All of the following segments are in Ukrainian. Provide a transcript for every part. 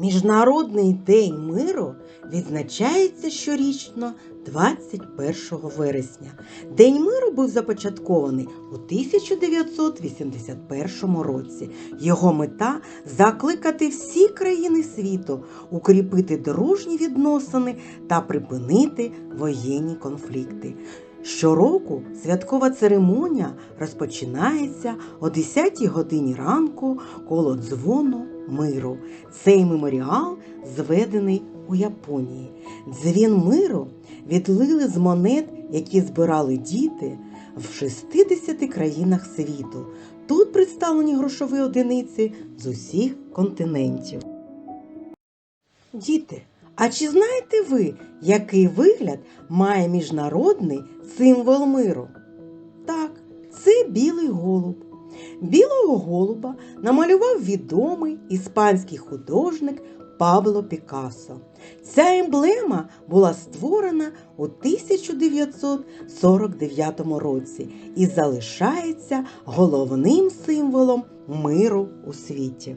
Міжнародний день миру відзначається щорічно 21 вересня. День миру був започаткований у 1981 році. Його мета закликати всі країни світу, укріпити дружні відносини та припинити воєнні конфлікти. Щороку святкова церемонія розпочинається о 10 годині ранку коло дзвону миру. Цей меморіал зведений у Японії. Дзвін миру відлили з монет, які збирали діти в 60 країнах світу. Тут представлені грошові одиниці з усіх континентів. Діти, а чи знаєте ви, який вигляд має міжнародний символ миру? Так, це білий голуб. Білого голуба намалював відомий іспанський художник Пабло Пікассо. Ця емблема була створена у 1949 році і залишається головним символом миру у світі.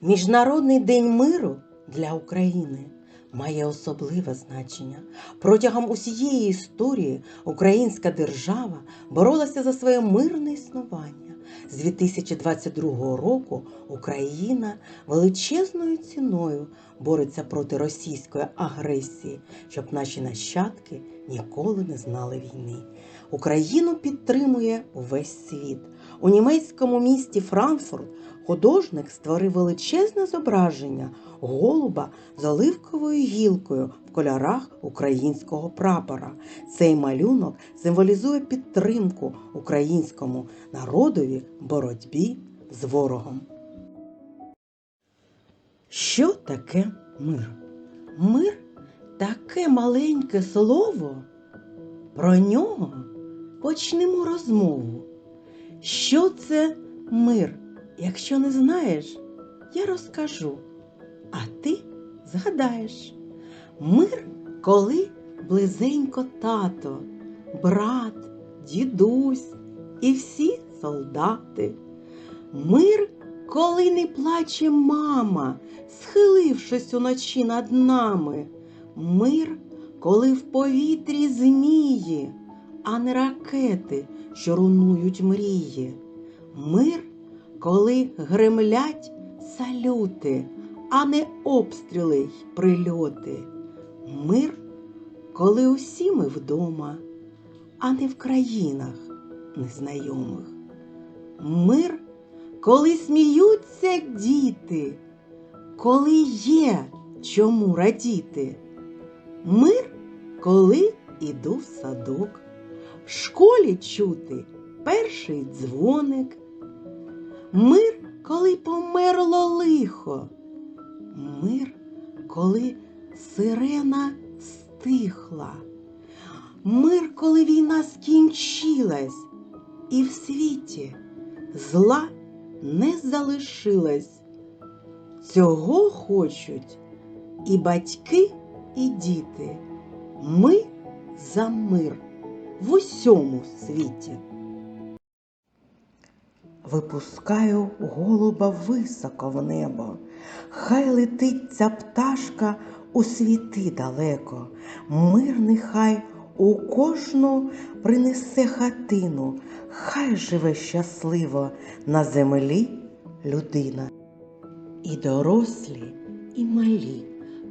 Міжнародний день миру для України має особливе значення. Протягом усієї історії українська держава боролася за своє мирне існування. З 2022 року Україна величезною ціною бореться проти російської агресії, щоб наші нащадки ніколи не знали війни. Україну підтримує увесь світ. У німецькому місті Франкфурт художник створив величезне зображення голуба з оливковою гілкою в кольорах українського прапора. Цей малюнок символізує підтримку українському народові боротьбі з ворогом. Що таке мир? Мир таке маленьке слово. Про нього почнемо розмову. Що це мир? Якщо не знаєш, я розкажу, а ти згадаєш. Мир, коли близенько тато, брат, дідусь і всі солдати. Мир, коли не плаче мама, схилившись уночі над нами. Мир, коли в повітрі змії, а не ракети, що рунують мрії. Мир, коли гремлять салюти, а не обстріли й прильоти. Мир, коли усі ми вдома, а не в країнах незнайомих. Мир, коли сміються діти, коли є чому радіти. Мир, коли іду в садок, в школі чути перший дзвоник. Мир, коли померло лихо. Мир, коли сирена стихла. Мир, коли війна скінчилась, і в світі зла не залишилось. Цього хочуть і батьки, і діти. Ми за мир в усьому світі. Випускаю голуба високо в небо, хай летить ця пташка у світи далеко, мир нехай у кожну принесе хатину, хай живе щасливо на землі людина. І дорослі, і малі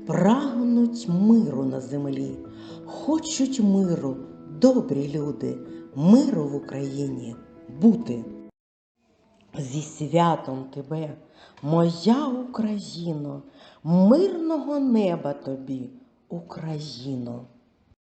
прагнуть миру на землі, хочуть миру, добрі люди, миру в Україні бути. Зі святом тебе, моя Україно, мирного неба тобі, Україно.